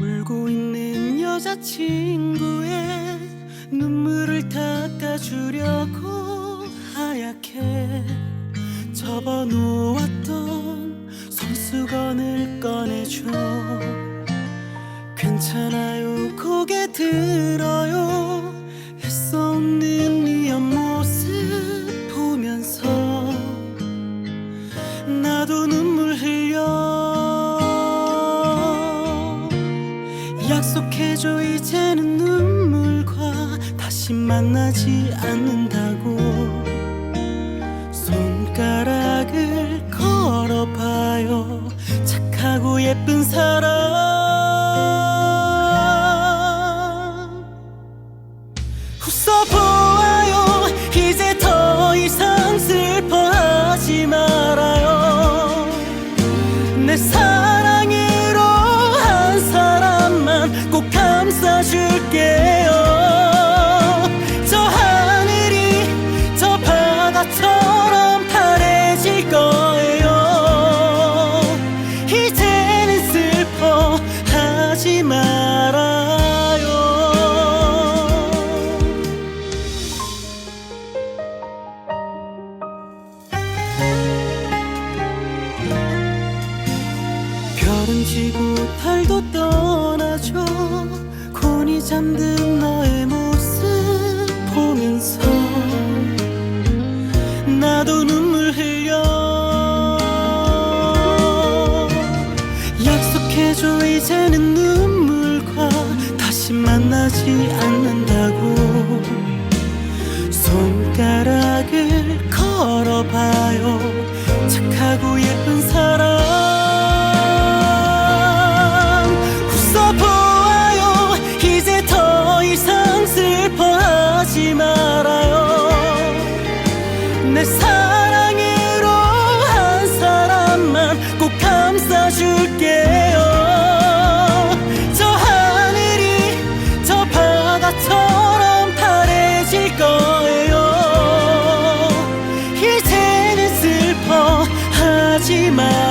울고 있는 여자친구의 눈물을 닦아주려고 하얗게 접어놓았던 손수건을 꺼내줘. 괜찮아요 고개 들어요 약속해줘 이제는 눈물과 다시 만나지 않는다고. 손가락을 걸어봐요. 착하고 예쁜 사람 감싸줄게요. 저 하늘이 저 바다처럼 파래질 거예요. 이제는 슬퍼하지 말아요. 별은 지고 달도 떠나죠 곤히 잠든 너의 모습 보면서 나도 눈물 흘려 약속해줘 이제는 눈물과 다시 만나지 않는다고 안아줄게요. 저 하늘이 저 바다처럼 파래질 거예요. 이제는 슬퍼하지 마.